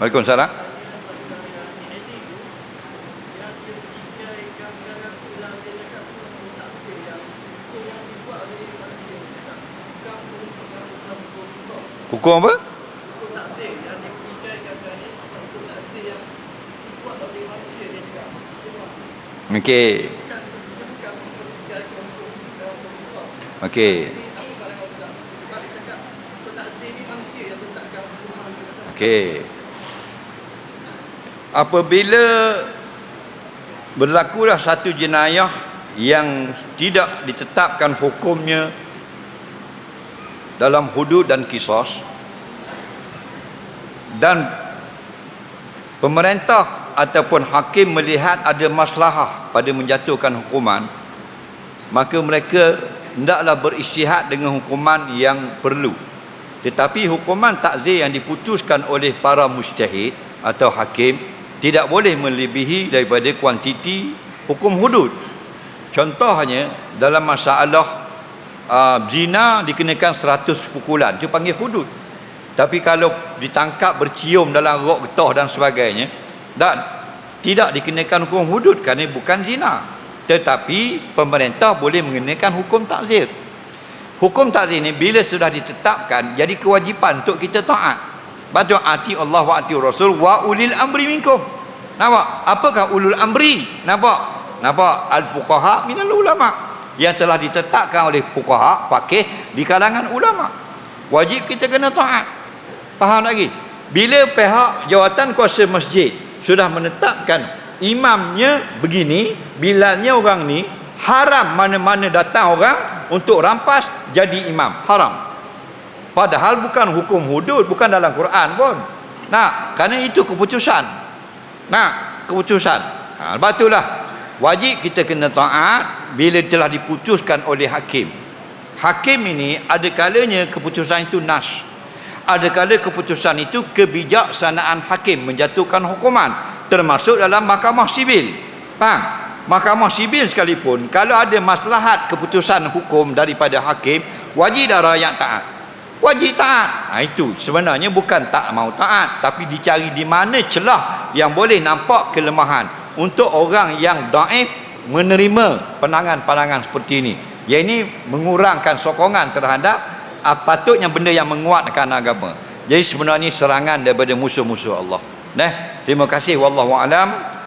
Waalaikumsalam. Hukum apa? Okey. Okey. Okey. Apabila berlakulah satu jenayah yang tidak ditetapkan hukumnya dalam hudud dan kisos dan pemerintah ataupun hakim melihat ada maslahah pada menjatuhkan hukuman maka mereka hendaklah beristihad dengan hukuman yang perlu. Tetapi hukuman takzir yang diputuskan oleh para mujtahid atau hakim tidak boleh melebihi daripada kuantiti hukum hudud. Contohnya dalam masalah uh, zina dikenakan 100 pukulan itu panggil hudud. Tapi kalau ditangkap bercium dalam rok getah dan sebagainya dan tidak dikenakan hukum hudud kerana bukan zina. Tetapi pemerintah boleh mengenakan hukum takzir. Hukum takzir ini bila sudah ditetapkan jadi kewajipan untuk kita taat Baca ati Allah wa ati Rasul wa ulil amri minkum. Nampak? Apakah ulul amri? Nampak? Nampak? Al-fuqaha minal ulama. Yang telah ditetapkan oleh fuqaha, fakih di kalangan ulama. Wajib kita kena taat. Faham lagi? Bila pihak jawatan kuasa masjid sudah menetapkan imamnya begini, bilalnya orang ni haram mana-mana datang orang untuk rampas jadi imam. Haram. Padahal bukan hukum hudud, bukan dalam Quran pun. Nah, kerana itu keputusan. Nah, keputusan. Ha, sebab itulah wajib kita kena taat bila telah diputuskan oleh hakim. Hakim ini ada kalanya keputusan itu nas. Ada kala keputusan itu kebijaksanaan hakim menjatuhkan hukuman termasuk dalam mahkamah sibil. Faham? Mahkamah sibil sekalipun kalau ada maslahat keputusan hukum daripada hakim wajib dah rakyat taat wajib taat. Ha, itu sebenarnya bukan tak mau taat tapi dicari di mana celah yang boleh nampak kelemahan untuk orang yang daif menerima pandangan-pandangan seperti ini. Yang ini mengurangkan sokongan terhadap uh, patutnya benda yang menguatkan agama. Jadi sebenarnya serangan daripada musuh-musuh Allah. Nah terima kasih. Wallahu alam